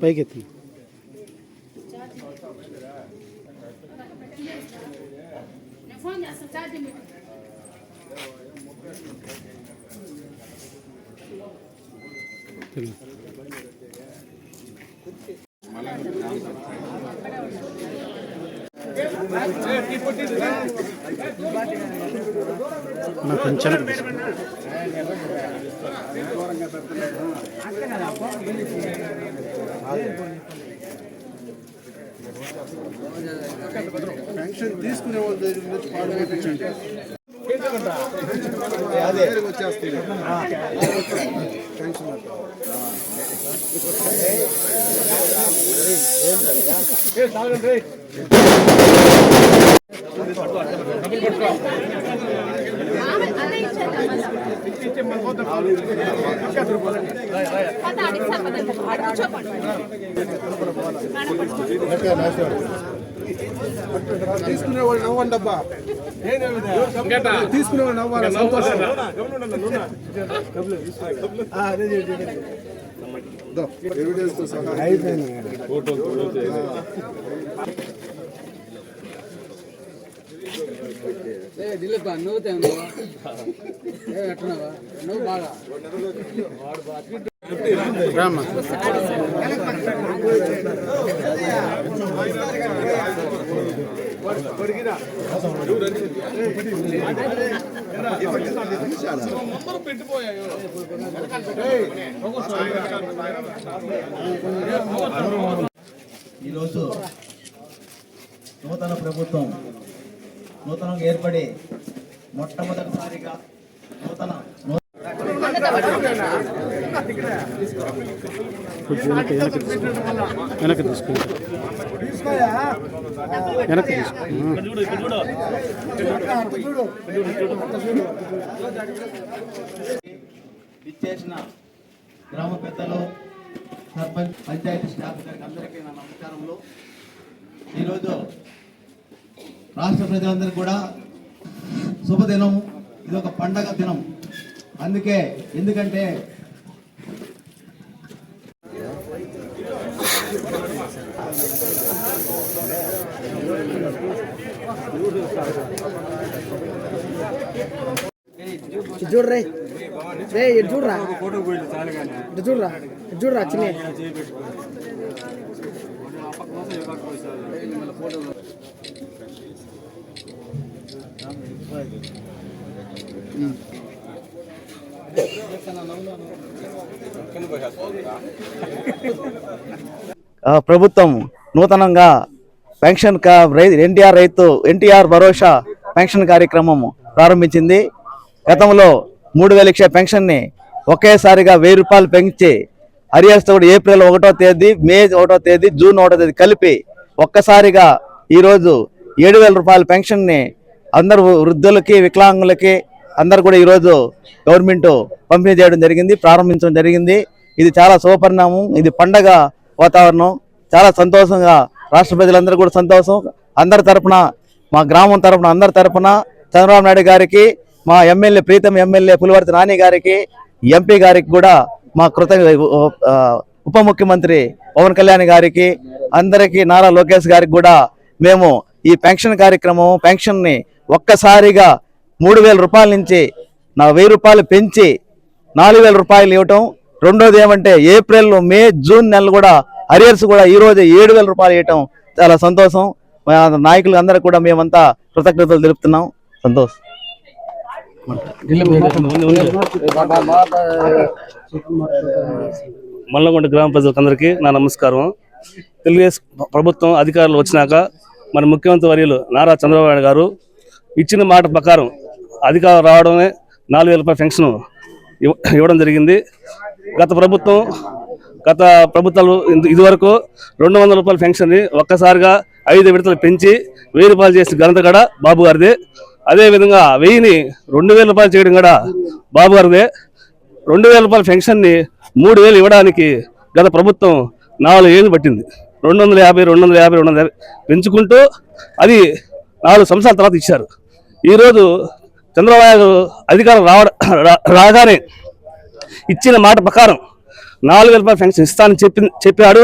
పైకి ఎత్తి ఫోన్ చేస్తా ఛార్జింగ్ పెట్టు కొంచెం పెన్షన్ తీసుకునే వాళ్ళ దగ్గర నుంచి అదే వచ్చేస్తుంది అదే ఇచ్చాను పద అడిగి సంపద కూర్చోపండి తీసుకునే వాళ్ళు నవ్వండి అబ్బా తీసుకునే వాళ్ళు నవ్వాలి సంతోషం ఎవిడెన్స్తో సహా దిలీప్ నవ్వుతావు నువ్వు? నువ్వు బాగా. రామ్మా ఈరోజు నూతన ప్రభుత్వం నూతనంగా ఏర్పడి మొట్టమొదటిసారిగా నూతన వెనక్కి వెనక్కి తీసుకో. వెనక్కి తీసుకుంటా గ్రామ పెద్దలు సర్పంచ్ పంచాయతీ స్టాఫ్ గారికి అందరికీ నా నమస్కారములు. ఈరోజు రాష్ట్ర ప్రజలందరికీ కూడా శుభదినం. ఇది ఒక పండగ దినం. అందుకే ఎందుకంటే చూడరే. రే ఇటు చూడరా. ఇటు చూడరా. ఇటు చూడరా చిన్న. ఆ, ప్రభుత్వం నూతనంగా పెన్షన్ రై- ఎన్టీఆర్ రైతు ఎన్టీఆర్ భరోసా పెన్షన్ కార్యక్రమం ప్రారంభించింది. గతంలో మూడు వేల ఇచ్చే పెన్షన్ని ఒకేసారిగా వెయ్యి రూపాయలు పెంచి అరియర్స్తో కూడా ఏప్రిల్ ఒకటో తేదీ మే ఒకటో తేదీ జూన్ ఒకటో తేదీ కలిపి ఒక్కసారిగా ఈరోజు ఏడు వేల రూపాయల పెన్షన్ని అందరు వృద్ధులకి వికలాంగులకి అందరు కూడా ఈరోజు గవర్నమెంట్ పంపిణీ చేయడం జరిగింది ప్రారంభించడం జరిగింది. ఇది చాలా శుభపరిణామం ఇది పండగ వాతావరణం. చాలా సంతోషంగా రాష్ట్ర ప్రజలందరూ కూడా సంతోషం. అందరి తరఫున మా గ్రామం తరపున అందరి తరఫున చంద్రబాబు నాయుడు గారికి మా ఎమ్మెల్యే ప్రీతం ఎమ్మెల్యే పులివర్తి నాని గారికి ఎంపీ గారికి కూడా మా కృతజ్ఞ ఉప ముఖ్యమంత్రి పవన్ కళ్యాణ్ గారికి అందరికీ నారా లోకేష్ గారికి కూడా మేము ఈ పెన్షన్ కార్యక్రమం పెన్షన్ని ఒక్కసారిగా మూడు వేల రూపాయల నుంచి నా వెయ్యి రూపాయలు పెంచి నాలుగు వేల రూపాయలు ఇవ్వటం. రెండోది ఏమంటే ఏప్రిల్ మే జూన్ నెలలు కూడా అరియర్స్ కూడా ఈ ఏడు వేల రూపాయలు ఇవ్వటం చాలా సంతోషం. నాయకులు అందరూ కూడా మేమంతా కృతజ్ఞతలు తెలుపుతున్నాం. సంతోషం. మల్లగొండ గ్రామ ప్రజలకందరికీ నా నమస్కారం. తెలుగుదేశం ప్రభుత్వం అధికారులు వచ్చినాక మన ముఖ్యమంత్రి వర్యులు నారా చంద్రబాబు నాయుడు గారు ఇచ్చిన మాట ప్రకారం అధికారం రావడమే నాలుగు వేల రూపాయల పెన్షన్ ఇవ్వ- ఇవ్వడం జరిగింది. గత ప్రభుత్వం గత ప్రభుత్వాలు ఇదివరకు రెండు వందల రూపాయల పెన్షన్ని ఒక్కసారిగా ఐదు విడతలు పెంచి వెయ్యి రూపాయలు చేసిన ఘనత కూడా బాబు గారిదే. అదేవిధంగా వెయ్యిని రెండు వేల రూపాయలు చేయడం కూడా బాబు గారిదే. రెండు వేల రూపాయల పెన్షన్ని మూడు వేలు ఇవ్వడానికి గత ప్రభుత్వం నాలుగు ఏళ్ళు పట్టింది. రెండు వందల యాభై రెండు వందల యాభై రెండు వందల యాభై పెంచుకుంటూ అది నాలుగు సంవత్సరాల తర్వాత ఇచ్చారు. ఈరోజు చంద్రబాబు నాయుడు అధికారం రావడ రా- రాగానే ఇచ్చిన మాట ప్రకారం నాలుగు వేల రూపాయల పెన్షన్ ఇస్తానని చెప్పి చెప్పాడు.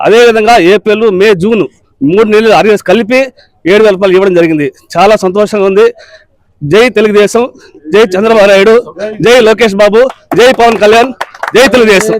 అదేవిధంగా ఏప్రిల్ మే జూన్ మూడు నెలలు అరియర్స్ కలిపి ఏడు వేల రూపాయలు ఇవ్వడం జరిగింది. చాలా సంతోషంగా ఉంది. జై తెలుగుదేశం జై చంద్రబాబు నాయుడు జై లోకేష్ బాబు జై పవన్ కళ్యాణ్ జై తెలుగుదేశం.